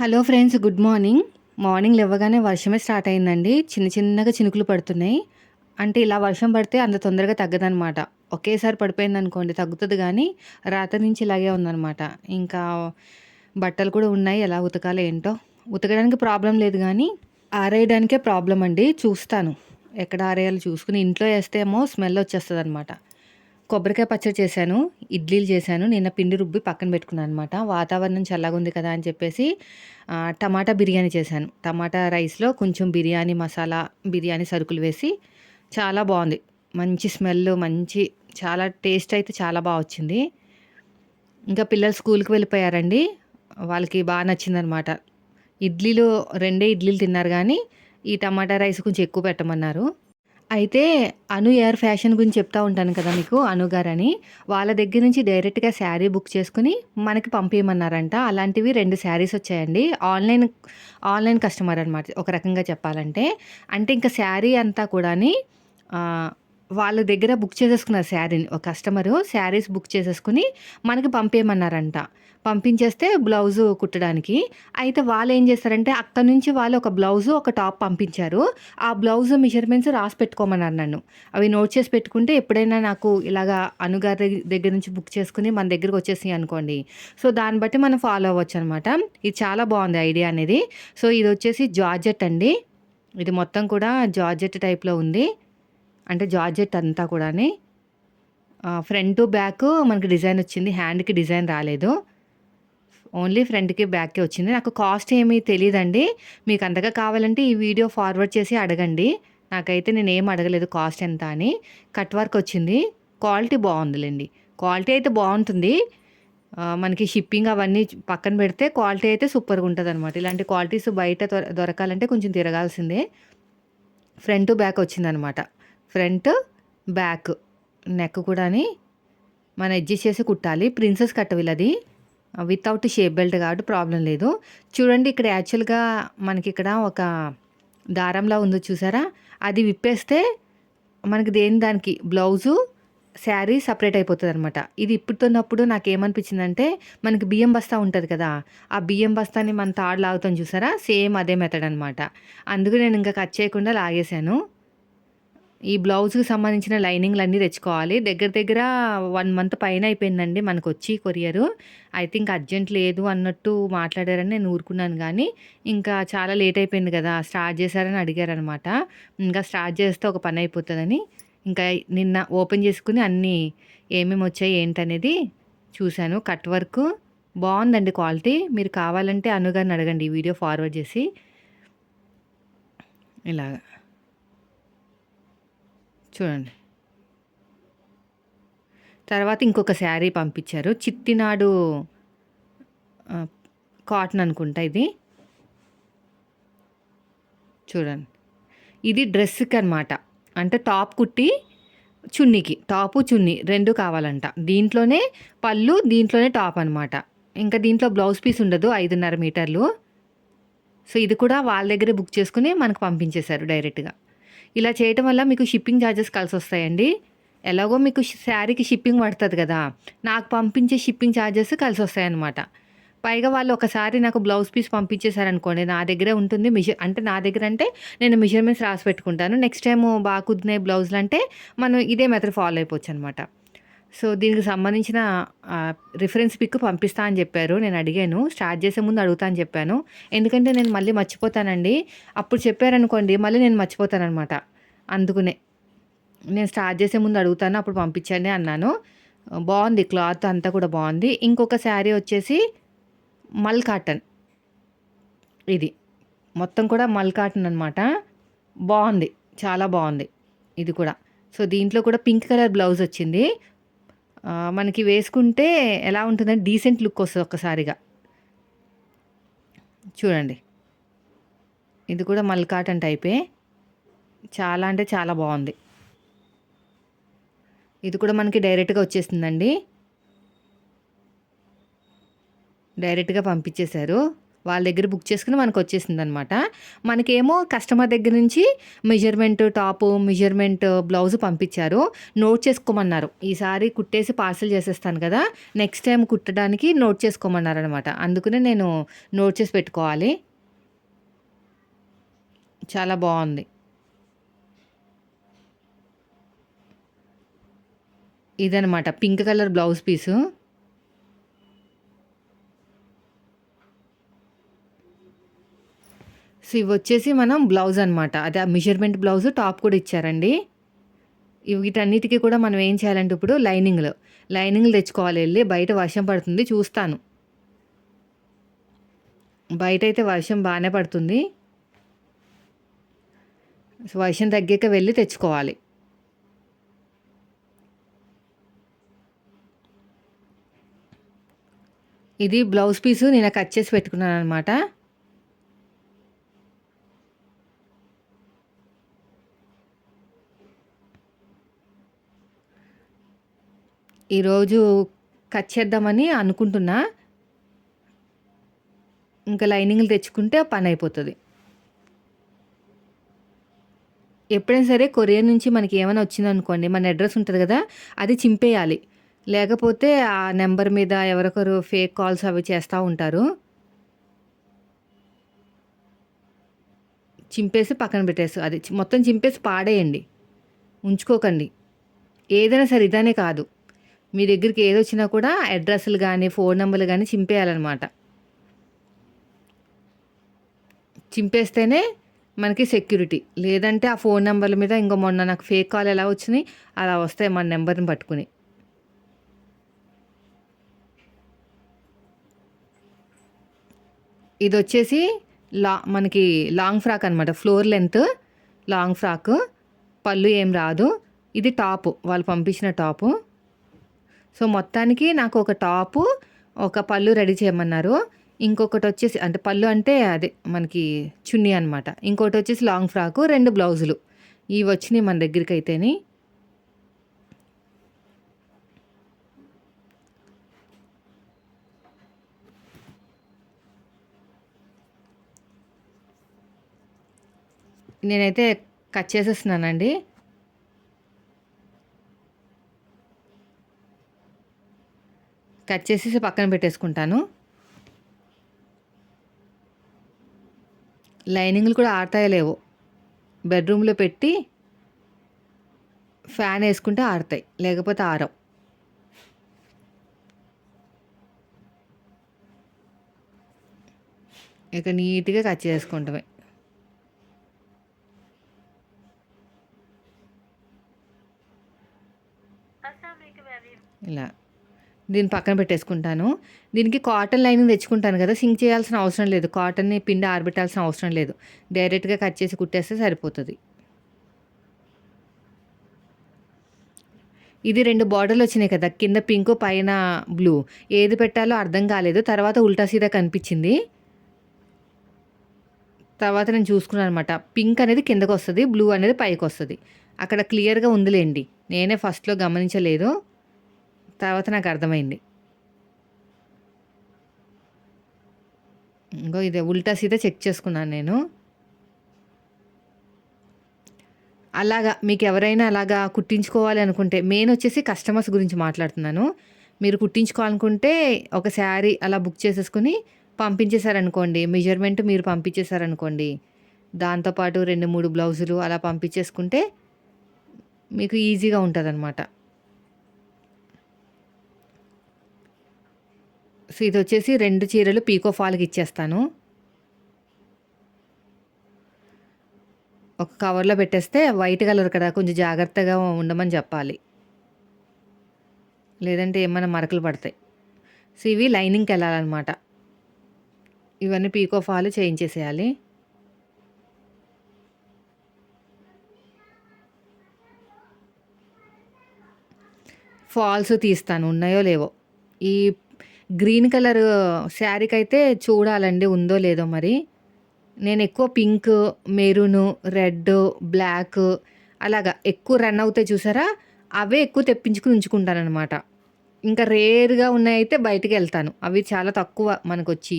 Hello friends good morning. Morning లేవగానే వర్షమే start అయిందండి. చిన్న చిన్నగా చినుకులు పడుతున్నాయి. అంటే ఇలా వర్షం పడితే అంత తొందరగా తగ్గదనమాట ఒకేసారి పడిపోయింది అనుకోండి తగ్గుతుంది కానీ రాత్రి నుంచి ఇలాగే ఉందన్నమాట. ఇంకా బట్టలు కూడా ఉన్నాయి. ఎలా ఉతకాలి ఏంటో ఉతకడానికి ప్రాబ్లం లేదు కానీ ఆరేయడానికే ప్రాబ్లం అండి. చూస్తాను. ఎక్కడ ఆరేయాలో చూసుకుని ఇంట్లో వేస్తే ఏమో స్మెల్ వచ్చేస్తుంది అనమాట కొబ్బరికాయ పచ్చడి చేశాను ఇడ్లీలు చేశాను నిన్న పిండి రుబ్బి పక్కన పెట్టుకున్నాను అనమాట వాతావరణం చల్లగా ఉంది కదా అని చెప్పేసి టమాటా బిర్యానీ చేశాను. టమాటా రైస్లో కొంచెం బిర్యానీ మసాలా బిర్యానీ సరుకులు వేసి చాలా బాగుంది. మంచి స్మెల్ మంచి చాలా టేస్ట్ అయితే చాలా బాగా వచ్చింది. ఇంకా పిల్లలు స్కూల్కి వెళ్ళిపోయారండి. వాళ్ళకి బాగా నచ్చిందనమాట ఇడ్లీలు రెండే ఇడ్లీలు తిన్నారు కానీ ఈ టమాటా రైస్ కొంచెం ఎక్కువ పెట్టమన్నారు. అయితే అను ఎయిర్ ఫ్యాషన్ గురించి చెప్తా ఉంటాను కదా మీకు అను గారని. వాళ్ళ దగ్గర నుంచి డైరెక్ట్గా శారీ బుక్ చేసుకుని మనకి పంపించమన్నారంట అలాంటివి రెండు శారీస్ వచ్చాయండి. ఆన్లైన్ ఆన్లైన్ కస్టమర్ అనమాట ఒక రకంగా చెప్పాలంటే. అంటే ఇంకా శారీ అంతా కూడాని వాళ్ళ దగ్గర బుక్ చేసేసుకున్నారు శారీని ఒక కస్టమరు శారీస్ బుక్ చేసేసుకుని మనకి పంపేయమన్నారంట. పంపించేస్తే బ్లౌజు కుట్టడానికి. అయితే వాళ్ళు ఏం చేస్తారంటే అక్కడ నుంచి వాళ్ళు ఒక బ్లౌజు ఒక టాప్ పంపించారు. ఆ బ్లౌజ్ మెజర్మెంట్స్ రాసి పెట్టుకోమన్నారు నన్ను. అవి నోట్ చేసి పెట్టుకుంటే ఎప్పుడైనా నాకు ఇలాగా అనుగారి దగ్గర నుంచి బుక్ చేసుకుని మన దగ్గరకు వచ్చేసి అనుకోండి. సో దాన్ని బట్టి మనం ఫాలో అవ్వచ్చు అనమాట ఇది చాలా బాగుంది ఐడియా అనేది. సో ఇది వచ్చేసి జార్జెట్ అండి. ఇది మొత్తం కూడా జార్జెట్ టైప్లో ఉంది. అంటే జార్జెట్ అంతా కూడాని. ఫ్రంట్ బ్యాక్ మనకి డిజైన్ వచ్చింది. హ్యాండ్కి డిజైన్ రాలేదు. ఓన్లీ ఫ్రంట్కి బ్యాక్కి వచ్చింది. నాకు కాస్ట్ ఏమీ తెలియదండి మీకు అంతగా కావాలంటే ఈ వీడియో ఫార్వర్డ్ చేసి అడగండి. నాకైతే నేను ఏం అడగలేదు కాస్ట్ ఎంత అని. కట్ వర్క్ వచ్చింది. క్వాలిటీ బాగుందిలేండి. క్వాలిటీ అయితే బాగుంటుంది. మనకి షిప్పింగ్ అవన్నీ పక్కన పెడితే క్వాలిటీ అయితే సూపర్గా ఉంటుంది అనమాట ఇలాంటి క్వాలిటీస్ బయట దొర- దొరకాలంటే కొంచెం తిరగాల్సిందే. ఫ్రంట్ బ్యాక్ వచ్చిందనమాట ఫ్రంట్ బ్యాక్. నెక్ కూడాని మనం అడ్జస్ట్ చేసి కుట్టాలి. ప్రిన్సెస్ కట్ వీళ్ళది వితౌట్ షేప్ బెల్ట్ కాబట్టి ప్రాబ్లం లేదు. చూడండి ఇక్కడ యాక్చువల్గా మనకి ఇక్కడ ఒక దారంలా ఉందో చూసారా? అది విప్పేస్తే మనకి దేని దానికి? బ్లౌజు శారీ సపరేట్ అయిపోతుంది అనమాట ఇది ఇప్పుడుతున్నప్పుడు నాకు ఏమనిపించిందంటే మనకి బియ్యం బస్తా ఉంటుంది కదా. ఆ బియ్యం బస్తాని మన తాడు లాగుతాం చూసారా? సేమ్ అదే మెథడ్ అనమాట అందుకు నేను ఇంకా కట్ చేయకుండా లాగేశాను. ఈ బ్లౌజ్కి సంబంధించిన లైనింగ్లు అన్నీ తెచ్చుకోవాలి. దగ్గర దగ్గర వన్ మంత్ పైన అయిపోయిందండి మనకు వచ్చి కొరియరు. ఐ థింక్ అర్జెంట్ లేదు అన్నట్టు మాట్లాడారని నేను ఊరుకున్నాను కానీ ఇంకా చాలా లేట్ అయిపోయింది కదా స్టార్ట్ చేశారని అడిగారనమాట. ఇంకా స్టార్ట్ చేస్తే ఒక పని అయిపోతుందని ఇంకా నిన్న ఓపెన్ చేసుకుని అన్నీ ఏమేమి వచ్చాయి ఏంటనేది చూశాను. కట్ వర్క్ బాగుందండి క్వాలిటీ. మీరు కావాలంటే అనుగాని అడగండి ఈ వీడియో ఫార్వర్డ్ చేసి. ఇలాగా. చూడండి. తర్వాత ఇంకొక శారీ పంపించారు. చిత్తినాడు కాటన్ అనుకుంటా ఇది. చూడండి. ఇది డ్రెస్కి అనమాట అంటే టాప్ కుట్టి చున్నీకి టాపు చున్నీ రెండు కావాలంట. దీంట్లోనే పళ్ళు దీంట్లోనే టాప్ అనమాట ఇంకా దీంట్లో బ్లౌజ్ పీస్ ఉండదు ఐదున్నర మీటర్లు. సో ఇది కూడా వాళ్ళ దగ్గరే బుక్ చేసుకుని మనకు పంపించేశారు డైరెక్ట్గా. ఇలా చేయటం వల్ల మీకు షిప్పింగ్ ఛార్జెస్ కలిసి వస్తాయండి ఎలాగో మీకు శారీకి షిప్పింగ్ పడుతుంది కదా నాకు పంపించే షిప్పింగ్ ఛార్జెస్ కలిసి వస్తాయన్నమాట పైగా వాళ్ళు ఒకసారి నాకు బ్లౌజ్ పీస్ పంపించేశారనుకోండి నా దగ్గరే ఉంటుంది మిష అంటే నా దగ్గర అంటే నేను మెజర్మెంట్స్ రాసి పెట్టుకుంటాను. నెక్స్ట్ టైం బాగా కుదిరినాయి బ్లౌజులు అంటే మనం ఇదే మెథడ్ ఫాలో అయిపోవచ్చు అనమాట సో దీనికి సంబంధించిన రిఫరెన్స్ పిక్ పంపిస్తా అని చెప్పారు. నేను అడిగాను. స్టార్ట్ చేసే ముందు అడుగుతా అని చెప్పాను. ఎందుకంటే నేను మళ్ళీ మర్చిపోతానండి. అప్పుడు చెప్పారనుకోండి మళ్ళీ నేను మర్చిపోతానమాట అందుకునే నేను స్టార్ట్ చేసే ముందు అడుగుతాను అప్పుడు పంపించండి అన్నాను. బాగుంది క్లాత్ అంతా కూడా బాగుంది. ఇంకొక శారీ వచ్చేసి మల్ కాటన్. ఇది మొత్తం కూడా మల్ కాటన్ అనమాట బాగుంది చాలా బాగుంది ఇది కూడా. సో దీంట్లో కూడా పింక్ కలర్ బ్లౌజ్ వచ్చింది. మనకి వేసుకుంటే ఎలా ఉంటుందంటే డీసెంట్ లుక్ వస్తుంది ఒక్కసారిగా. చూడండి. ఇది కూడా మల్కాటన్ టైపే. చాలా అంటే చాలా బాగుంది. ఇది కూడా మనకి డైరెక్ట్గా వచ్చేసిందండి డైరెక్ట్గా పంపించేశారు. వాళ్ళ దగ్గర బుక్ చేసుకుని మనకు వచ్చేసింది అనమాట మనకేమో కస్టమర్ దగ్గర నుంచి మెజర్మెంట్ టాప్ మెజర్మెంట్ బ్లౌజ్ పంపించారు. నోట్ చేసుకోమన్నారు. ఈసారి కుట్టేసి పార్సల్ చేసేస్తాను కదా నెక్స్ట్ టైం కుట్టడానికి నోట్ చేసుకోమన్నారు అనమాట అందుకనే నేను నోట్ చేసి పెట్టుకోవాలి. చాలా బాగుంది. ఇదనమాట pink colour blouse piece so ఇవి వచ్చేసి మనం బ్లౌజ్ అనమాట అదే మెజర్మెంట్ బ్లౌజ్ టాప్ కూడా ఇచ్చారండి. వీటన్నిటికీ కూడా మనం ఏం చేయాలంటే ఇప్పుడు లైనింగ్లు. లైనింగ్లు తెచ్చుకోవాలి వెళ్ళి. బయట వర్షం పడుతుంది. చూస్తాను. బయట అయితే వర్షం బాగానే పడుతుంది. వర్షం తగ్గాక వెళ్ళి తెచ్చుకోవాలి. ఇది బ్లౌజ్ పీసు నేను కట్ చేసి పెట్టుకున్నాను అనమాట ఈరోజు కట్ చేద్దామని అనుకుంటున్నా. ఇంకా లైనింగ్లు తెచ్చుకుంటే పని అయిపోతుంది ఎప్పుడైనా సరే కొరియర్ నుంచి మనకి ఏమైనా వచ్చిందనుకోండి మన అడ్రస్ ఉంటుంది కదా అది చింపేయాలి. లేకపోతే ఆ నెంబర్ మీద ఎవరొకరు ఫేక్ కాల్స్ అవి చేస్తూ ఉంటారు. చింపేసి పక్కన పెట్టేసి అది మొత్తం చింపేసి పాడేయండి. ఉంచుకోకండి. ఏదైనా సరే ఇదనే కాదు. మీ దగ్గరికి ఏది వచ్చినా కూడా అడ్రస్లు కానీ ఫోన్ నెంబర్లు కానీ చింపేయాలన్నమాట. చింపేస్తేనే మనకి సెక్యూరిటీ. లేదంటే ఆ ఫోన్ నెంబర్ల మీద ఇంకో మొన్న నాకు ఫేక్ కాల్ ఎలా వచ్చినాయి అలా వస్తాయి మన నెంబర్ని పట్టుకుని. ఇది వచ్చేసి లా మనకి లాంగ్ ఫ్రాక్ అనమాట ఫ్లోర్ లెంత్ లాంగ్ ఫ్రాక్ పళ్ళు ఏం రాదు. ఇది టాపు వాళ్ళు పంపించిన టాపు. సో మొత్తానికి నాకు ఒక టాపు ఒక పళ్ళు రెడీ చేయమన్నారు. ఇంకొకటి వచ్చేసి అంటే పళ్ళు అంటే అదే మనకి చున్నీ అనమాట ఇంకోటి వచ్చేసి లాంగ్ ఫ్రాకు రెండు బ్లౌజులు. ఇవి వచ్చినాయి మన దగ్గరికి అయితేని నేనైతే కట్ చేసేస్తున్నానండి. కట్ చేసేసి పక్కన పెట్టేసుకుంటాను. లైనింగ్లు కూడా ఆడతాయో లేవో. బెడ్రూమ్లో పెట్టి ఫ్యాన్ వేసుకుంటే ఆడతాయి లేకపోతే ఆరవు. ఇక నీట్గా కట్ చేసుకుంటామే. ఇలా. దీన్ని పక్కన పెట్టేసుకుంటాను. దీనికి కాటన్ లైనింగ్ తెచ్చుకుంటాను కదా సింక్ చేయాల్సిన అవసరం లేదు. కాటన్ని పిండి ఆరబెట్టాల్సిన అవసరం లేదు. డైరెక్ట్గా కట్ చేసి కుట్టేస్తే సరిపోతుంది. ఇది రెండు బార్డర్లు వచ్చినాయి కదా కింద పింక్ పైన బ్లూ. ఏది పెట్టాలో అర్థం కాలేదు. తర్వాత ఉల్టా సీదా కనిపించింది. తర్వాత నేను చూసుకున్నాను అనమాట పింక్ అనేది కిందకు వస్తుంది బ్లూ అనేది పైకి వస్తుంది అక్కడ క్లియర్గా ఉందిలేండి. నేనే ఫస్ట్లో గమనించలేదు. తర్వాత నాకు అర్థమైంది. ఇంకో ఇదే ఉల్టా సీత చెక్ చేసుకున్నాను నేను. అలాగా మీకు ఎవరైనా అలాగా కుట్టించుకోవాలి అనుకుంటే మెయిన్ వచ్చేసి కస్టమర్స్ గురించి మాట్లాడుతున్నాను. మీరు కుట్టించుకోవాలనుకుంటే ఒక శారీ అలా బుక్ చేసేసుకుని పంపించేశారనుకోండి మెజర్మెంట్ మీరు పంపించేశారనుకోండి దాంతోపాటు రెండు మూడు బ్లౌజులు అలా పంపించేసుకుంటే మీకు ఈజీగా ఉంటుంది అనమాట సో ఇది వచ్చేసి రెండు చీరలు పీకో ఫాల్కి ఇచ్చేస్తాను. ఒక కవర్లో పెట్టేస్తే వైట్ కలర్ కదా కొంచెం జాగ్రత్తగా ఉండమని చెప్పాలి. లేదంటే ఏమైనా మరకలు పడతాయి. సో ఇవి లైనింగ్కి వెళ్ళాలన్నమాట. ఇవన్నీ పీకో ఫాల్ చేయించేసేయాలి. ఫాల్స్ తీస్తాను ఉన్నాయో లేవో. ఈ గ్రీన్ కలర్ శారీకి అయితే చూడాలండి ఉందో లేదో మరి. నేను ఎక్కువ పింక్ మెరూను రెడ్ బ్లాక్ అలాగా ఎక్కువ రన్ అవుతాయి చూసారా? అవే ఎక్కువ తెప్పించుకుని ఉంచుకుంటాను అనమాట ఇంకా రేర్గా ఉన్నాయి అయితే బయటికి వెళ్తాను. అవి చాలా తక్కువ మనకు వచ్చి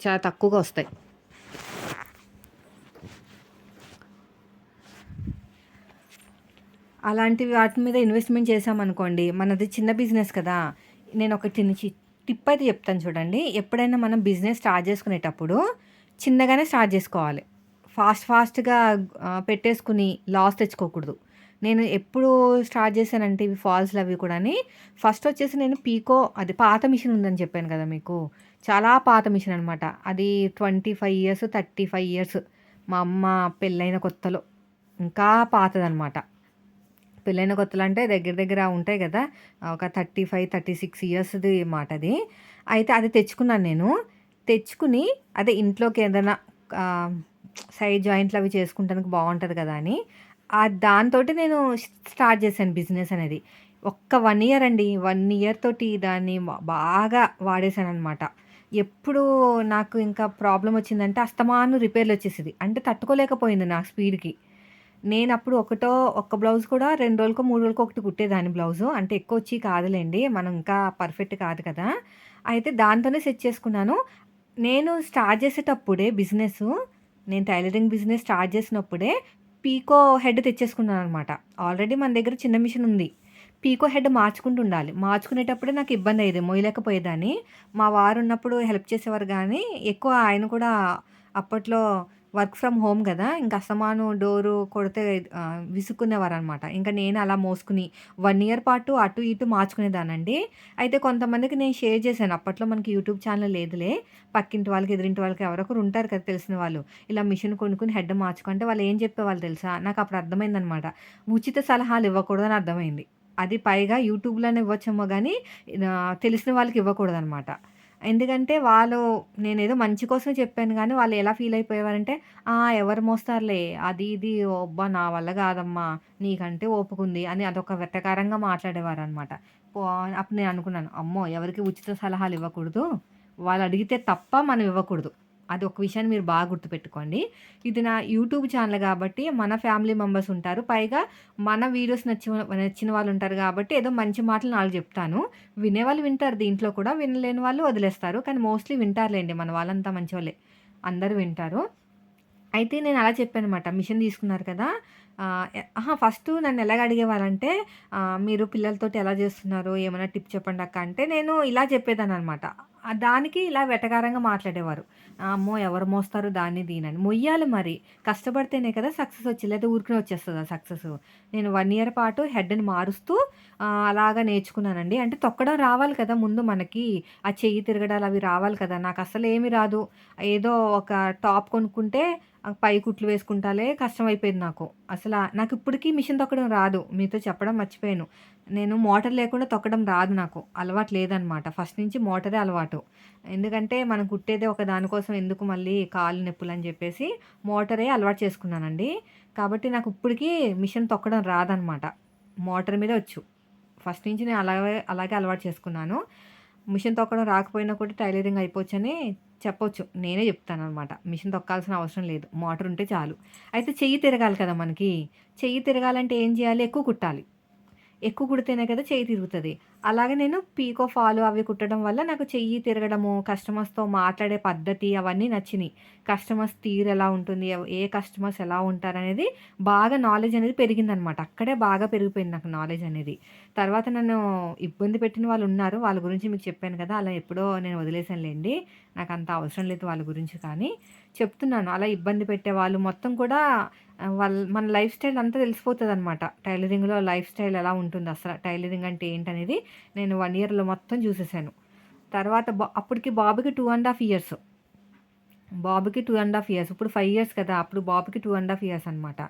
చాలా తక్కువగా వస్తాయి. అలాంటి వాటి మీద ఇన్వెస్ట్మెంట్ చేసామనుకోండి మనది చిన్న బిజినెస్ కదా. నేను ఒక చిన్న టిప్ అయితే చెప్తాను చూడండి. ఎప్పుడైనా మనం బిజినెస్ స్టార్ట్ చేసుకునేటప్పుడు చిన్నగానే స్టార్ట్ చేసుకోవాలి. ఫాస్ట్ ఫాస్ట్గా పెట్టేసుకుని లాస్ తెచ్చుకోకూడదు. నేను ఎప్పుడు స్టార్ట్ చేశానంటే ఇవి ఫాల్స్లు అవి కూడా ఫస్ట్ వచ్చేసి నేను పీకో అది పాత మిషన్ ఉందని చెప్పాను కదా మీకు. చాలా పాత మిషన్ అనమాట అది twenty five years thirty five years మా అమ్మ పెళ్ళైన కొత్తలో. ఇంకా పాతదనమాట పెళ్ళైన కొత్తలు అంటే దగ్గర దగ్గర ఉంటాయి కదా ఒక థర్టీ ఫైవ్ థర్టీ సిక్స్ ఇయర్స్ది మాట అది. అయితే అది తెచ్చుకున్నాను నేను. తెచ్చుకుని అదే ఇంట్లోకి ఏదైనా సైడ్ జాయింట్లు అవి చేసుకుంటానికి బాగుంటుంది కదా అని ఆ దాంతో నేను స్టార్ట్ చేశాను బిజినెస్ అనేది. ఒక్క వన్ ఇయర్ అండి వన్ ఇయర్ తోటి దాన్ని బాగా వాడేశాను అనమాట ఎప్పుడు నాకు ఇంకా ప్రాబ్లం వచ్చిందంటే అస్తమాను రిపేర్లు వచ్చేసింది. అంటే తట్టుకోలేకపోయింది నా స్పీడ్కి. నేను అప్పుడు ఒకటో ఒక్క బ్లౌజ్ కూడా రెండు రోజులకో మూడు రోజులకో ఒకటి కుట్టేదాన్ని బ్లౌజు. అంటే ఎక్కువ వచ్చి కాదులేండి మనం ఇంకా పర్ఫెక్ట్ కాదు కదా. అయితే దాంతోనే సెట్ చేసుకున్నాను. నేను స్టార్ట్ చేసేటప్పుడే బిజినెస్ నేను టైలరింగ్ బిజినెస్ స్టార్ట్ చేసినప్పుడే పీకో హెడ్ తెచ్చేసుకున్నాను అనమాట ఆల్రెడీ మన దగ్గర చిన్న మిషన్ ఉంది. పీకో హెడ్ మార్చుకుంటూ ఉండాలి. మార్చుకునేటప్పుడే నాకు ఇబ్బంది అయ్యేది మొయ్యలేకపోయేదాన్ని. మా వారు ఉన్నప్పుడు హెల్ప్ చేసేవారు కానీ ఎక్కువ ఆయన కూడా అప్పట్లో వర్క్ ఫ్రమ్ హోమ్ కదా ఇంకా అస్తమాను డోరు కొడితే విసుక్కునేవారు అనమాట ఇంకా నేను అలా మోసుకుని వన్ ఇయర్ పాటు అటు ఇటు మార్చుకునేదానండి అయితే కొంతమందికి నేను షేర్ చేశాను. అప్పట్లో మనకి యూట్యూబ్ ఛానల్ లేదులే. పక్కింటి వాళ్ళకి ఎదురింటి వాళ్ళకి ఎవరొకరు ఉంటారు కదా తెలిసిన వాళ్ళు. ఇలా మిషన్ కొనుక్కుని హెడ్ మార్చుకుంటే వాళ్ళు ఏం చెప్పేవాళ్ళు తెలుసా? నాకు అప్పుడు అర్థమైందనమాట. ఉచిత సలహాలు ఇవ్వకూడదని అర్థమైంది. అది పైగా యూట్యూబ్లోనే ఇవ్వచ్చేమో కానీ తెలిసిన వాళ్ళకి ఇవ్వకూడదనమాట. ఎందుకంటే వాళ్ళు నేనేదో మంచి కోసం చెప్పాను కానీ వాళ్ళు ఎలా ఫీల్ అయిపోయేవారంటే ఎవరు మోస్తారులే అది ఇది అబ్బా నా వల్ల కాదమ్మా నీకంటే ఓపుకుంది అని అదొక వెటకారంగా మాట్లాడేవారనమాట అప్పుడు నేను అనుకున్నాను అమ్మో ఎవరికి ఉచిత సలహాలు ఇవ్వకూడదు వాళ్ళు అడిగితే తప్ప మనం ఇవ్వకూడదు. అది ఒక విషయాన్ని మీరు బాగా గుర్తుపెట్టుకోండి. ఇది నా యూట్యూబ్ ఛానల్ కాబట్టి మన ఫ్యామిలీ మెంబర్స్ ఉంటారు. పైగా మన వీడియోస్ నచ్చిన నచ్చిన వాళ్ళు ఉంటారు కాబట్టి ఏదో మంచి మాటలు నాలుగు చెప్తాను. వినేవాళ్ళు వింటారు. దీంట్లో కూడా వినలేని వాళ్ళు వదిలేస్తారు. కానీ మోస్ట్లీ వింటారులేండి. మన వాళ్ళంతా మంచి వాళ్ళే అందరూ వింటారు. అయితే నేను అలా చెప్పాను అనమాట మిషన్ తీసుకున్నారు కదా. ఫస్ట్ నన్ను ఎలాగ అడిగేవారంటే మీరు పిల్లలతోటి ఎలా చేస్తున్నారు ఏమైనా టిప్ చెప్పండి అక్క అంటే నేను ఇలా చెప్పేదాన్ని అనమాట దానికి ఇలా వెటకారంగా మాట్లాడేవారు. అమ్మో! ఎవరు మోస్తారు? దాన్ని దీనని. మొయ్యాలి మరి. కష్టపడితేనే కదా సక్సెస్ వచ్చి లేదా ఊరికనే వచ్చేస్తుంది సక్సెస్? నేను వన్ ఇయర్ పాటు హెడ్ని మారుస్తూ అలాగా నేర్చుకున్నానండి. అంటే తొక్కడం రావాలి కదా ముందు మనకి. ఆ చెయ్యి తిరగడాలు అవి రావాలి కదా. నాకు అసలు ఏమి రాదు. ఏదో ఒక టాప్ కొనుక్కుంటే పై కుట్లు వేసుకుంటాలే కష్టమైపోయింది నాకు. అసలు నాకు ఇప్పటికీ మిషన్ తొక్కడం రాదు. మీతో చెప్పడం మర్చిపోయాను. నేను మోటార్ లేకుండా తొక్కడం రాదు నాకు. అలవాటు లేదనమాట ఫస్ట్ నుంచి మోటారే అలవాటు. ఎందుకంటే మనం కుట్టేదే ఒక దానికోసం ఎందుకు మళ్ళీ కాలు నొప్పులు అని చెప్పేసి మోటరే అలవాటు చేసుకున్నానండి. కాబట్టి నాకు ఇప్పటికీ మిషన్ తొక్కడం రాదనమాట మోటార్ మీద వచ్చు. ఫస్ట్ నుంచి నేను అలాగే అలాగే అలవాటు చేసుకున్నాను. మిషన్ తొక్కడం రాకపోయినా కూడా టైలరింగ్ అయిపోవచ్చని చెప్పొచ్చు. నేనే చెప్తాను అనమాట మిషన్ తొక్కాల్సిన అవసరం లేదు. మోటార్ ఉంటే చాలు. అయితే చెయ్యి తిరగాలి కదా మనకి. చెయ్యి తిరగాలంటే ఏం చేయాలి? ఎక్కువ కుట్టాలి. ఎక్కువ కుడితేనే కదా చెయ్యి తిరుగుతుంది. అలాగే నేను పీకో ఫాలు అవి కుట్టడం వల్ల నాకు చెయ్యి తిరగడము కస్టమర్స్తో మాట్లాడే పద్ధతి అవన్నీ నచ్చినాయి. కస్టమర్స్ తీరు ఎలా ఉంటుంది ఏ కస్టమర్స్ ఎలా ఉంటారు అనేది బాగా నాలెడ్జ్ అనేది పెరిగిందనమాట. అక్కడే బాగా పెరిగిపోయింది నాకు నాలెడ్జ్ అనేది. తర్వాత నన్ను ఇబ్బంది పెట్టిన వాళ్ళు ఉన్నారు. వాళ్ళ గురించి మీకు చెప్పాను కదా అలా ఎప్పుడో నేను వదిలేసానులేండి నాకు అంత అవసరం లేదు వాళ్ళ గురించి కానీ. చెప్తున్నాను అలా ఇబ్బంది పెట్టే వాళ్ళు మొత్తం కూడా వాళ్ళ మన లైఫ్ స్టైల్ అంతా తెలిసిపోతుంది అనమాట టైలరింగ్లో లైఫ్ స్టైల్ ఎలా ఉంటుంది అసలు టైలరింగ్ అంటే ఏంటనేది నేను వన్ ఇయర్లో మొత్తం చూసేసాను. తర్వాత బా అప్పటికి బాబుకి టూ అండ్ హాఫ్ ఇయర్స్ బాబుకి టూ అండ్ హాఫ్ ఇయర్స్ ఇప్పుడు ఫైవ్ ఇయర్స్ కదా అప్పుడు బాబుకి టూ అండ్ హాఫ్ ఇయర్స్ అనమాట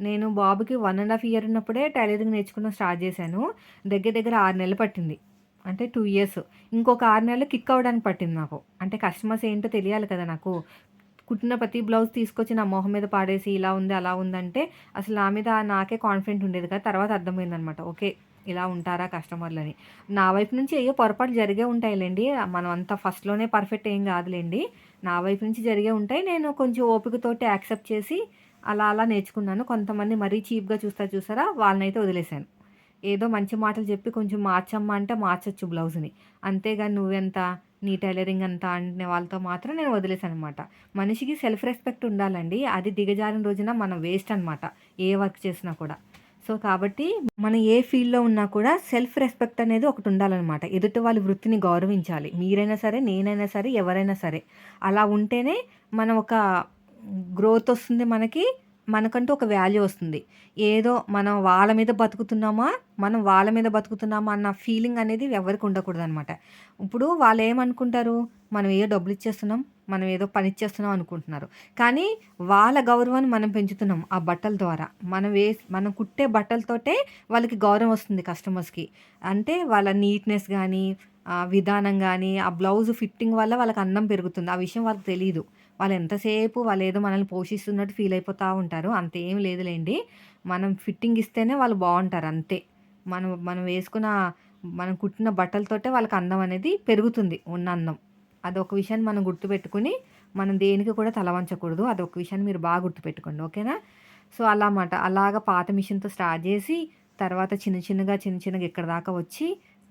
నేను బాబుకి వన్ అండ్ హాఫ్ ఇయర్ ఉన్నప్పుడే టైలరింగ్ నేర్చుకున్న స్టార్ట్ చేశాను. దగ్గర దగ్గర ఆరు నెలలు పట్టింది. అంటే టూ ఇయర్స్ ఇంకొక ఆరు నెలలు కిక్ అవ్వడానికి పట్టింది నాకు. అంటే కస్టమర్స్ ఏంటో తెలియాలి కదా నాకు. కుట్టిన ప్రతి బ్లౌజ్ తీసుకొచ్చి నా మొహం మీద పాడేసి ఇలా ఉంది అలా ఉందంటే అసలు నా మీద నాకే కాన్ఫిడెంట్ ఉండేది కదా. తర్వాత అర్థమైందనమాట ఓకే ఇలా ఉంటారా కస్టమర్లని? నా వైపు నుంచి అయ్యో పొరపాటు జరిగే ఉంటాయిలేండి. మనం అంతా ఫస్ట్లోనే పర్ఫెక్ట్ ఏం కాదులేండి. నా వైపు నుంచి జరిగే ఉంటాయి. నేను కొంచెం ఓపికతోటి యాక్సెప్ట్ చేసి అలా అలా నేర్చుకున్నాను. కొంతమంది మరీ చీప్గా చూస్తా చూసారా? వాళ్ళనైతే వదిలేశాను. ఏదో మంచి మాటలు చెప్పి కొంచెం మార్చమ్మా అంటే మార్చచ్చు బ్లౌజ్ని. అంతేగాని నువ్వెంత నీ టైలరింగ్ అంతా అనే వాళ్ళతో మాత్రం నేను వదిలేసాను అనమాట మనిషికి సెల్ఫ్ రెస్పెక్ట్ ఉండాలండి. అది దిగజారిన రోజున మనం వేస్ట్ అనమాట. ఏ వర్క్ చేసినా కూడా. సో, కాబట్టి మనం ఏ ఫీల్డ్‌లో ఉన్నా కూడా సెల్ఫ్ రెస్పెక్ట్ అనేది ఒకటి ఉండాలన్నమాట ఎదుటి వాళ్ళ వృత్తిని గౌరవించాలి. మీరైనా సరే, నేనైనా సరే, ఎవరైనా సరే. అలా ఉంటేనే మనం ఒక గ్రోత్ వస్తుంది మనకి. మనకంటూ ఒక వాల్యూ వస్తుంది. ఏదో మనం వాళ్ళ మీద బతుకుతున్నామా, మనం వాళ్ళ మీద బతుకుతున్నామా అన్న ఫీలింగ్ అనేది ఎవరికీ ఉండకూడదనమాట. ఇప్పుడు వాళ్ళు ఏమనుకుంటారు మనం ఏదో డబ్బులు ఇచ్చేస్తున్నాం, మనం ఏదో పని ఇచ్చేస్తున్నాం అనుకుంటున్నారు. కానీ వాళ్ళ గౌరవాన్ని మనం పెంచుతున్నాం ఆ బట్టల ద్వారా. మనం వేస్ మనం కుట్టే బట్టలతోటే వాళ్ళకి గౌరవం వస్తుంది కస్టమర్స్‌కి. అంటే వాళ్ళ నీట్‌నెస్ కానీ విధానం కానీ ఆ బ్లౌజ్ ఫిట్టింగ్ వల్ల వాళ్ళకి అందం పెరుగుతుంది. ఆ విషయం వాళ్ళకి తెలియదు వాళ్ళు ఎంతసేపు వాళ్ళేదో మనల్ని పోషిస్తున్నట్టు ఫీల్ అయిపోతూ ఉంటారు. అంతేం లేదులేండి మనం ఫిట్టింగ్ ఇస్తేనే వాళ్ళు బాగుంటారు అంతే. మనం మనం వేసుకున్న మనం కుట్టిన బట్టలతోటే వాళ్ళకి అందం అనేది పెరుగుతుంది ఉన్న అందం. అదొక విషయాన్ని మనం గుర్తుపెట్టుకొని, మనం దేనికి కూడా తల వంచకూడదు. అదొక విషయాన్ని మీరు బాగా గుర్తుపెట్టుకోండి. ఓకేనా? సో, అలా అన్నమాట అలాగా పాత మిషన్‌తో స్టార్ట్ చేసి తర్వాత చిన్న చిన్నగా, చిన్న చిన్నగా ఇక్కడి దాకా వచ్చి,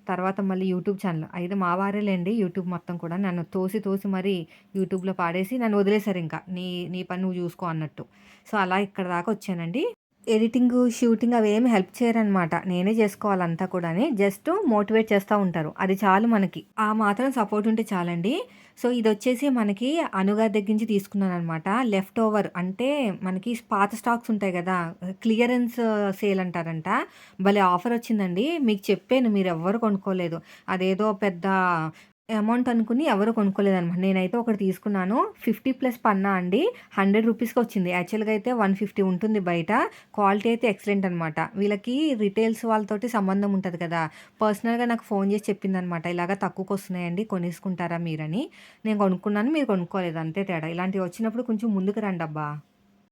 తర్వాత మళ్ళీ యూట్యూబ్ ఛానల్. అయితే మా వారేలేండి యూట్యూబ్ మొత్తం కూడా. నన్ను తోసి తోసి మరి యూట్యూబ్‌లో పాడేసి నన్ను వదిలేసారింక. నీ నీ పని నువ్వు చూసుకో అన్నట్టు. సో, అలా ఇక్కడి దాకా వచ్చానండి. ఎడిటింగ్ షూటింగ్ అవి ఏమి హెల్ప్ చేయరనమాట. నేనే చేసుకోవాలంతా కూడాని. జస్ట్ మోటివేట్ చేస్తూ ఉంటారు. అది చాలు మనకి. ఆ మాత్రం సపోర్ట్ ఉంటే చాలండి. సో, ఇది వచ్చేసి మనకి అనుగారి దగ్గర నుంచి తీసుకున్నాననమాట. లెఫ్ట్ ఓవర్ అంటే మనకి పాత స్టాక్స్ ఉంటాయి కదా క్లియరెన్స్ సేల్ అంటారంట. భలే ఆఫర్ వచ్చిందండి. మీకు చెప్పాను మీరు ఎవ్వరు కొనుక్కోలేదు. అదేదో పెద్ద అమౌంట్ అనుకుని ఎవరు కొనుక్కోలేదనమాట. నేనైతే ఒకటి తీసుకున్నాను. 50+ పన్నా అండి. హండ్రెడ్ రూపీస్కి వచ్చింది. యాక్చువల్‌గా అయితే 150 ఉంటుంది బయట. క్వాలిటీ అయితే ఎక్సలెంట్ అనమాట. వీళ్ళకి రిటైల్స్ వాళ్ళతోటి సంబంధం ఉంటుంది కదా! పర్సనల్‌గా నాకు ఫోన్ చేసి చెప్పిందనమాట. ఇలాగ తక్కువకొస్తున్నాయండి కొనేసుకుంటారా మీరని. నేను కొనుక్కున్నాను. మీరు కొనుక్కోలేదు అంతే తేడా. ఇలాంటివి వచ్చినప్పుడు కొంచెం ముందుకు రండబ్బా!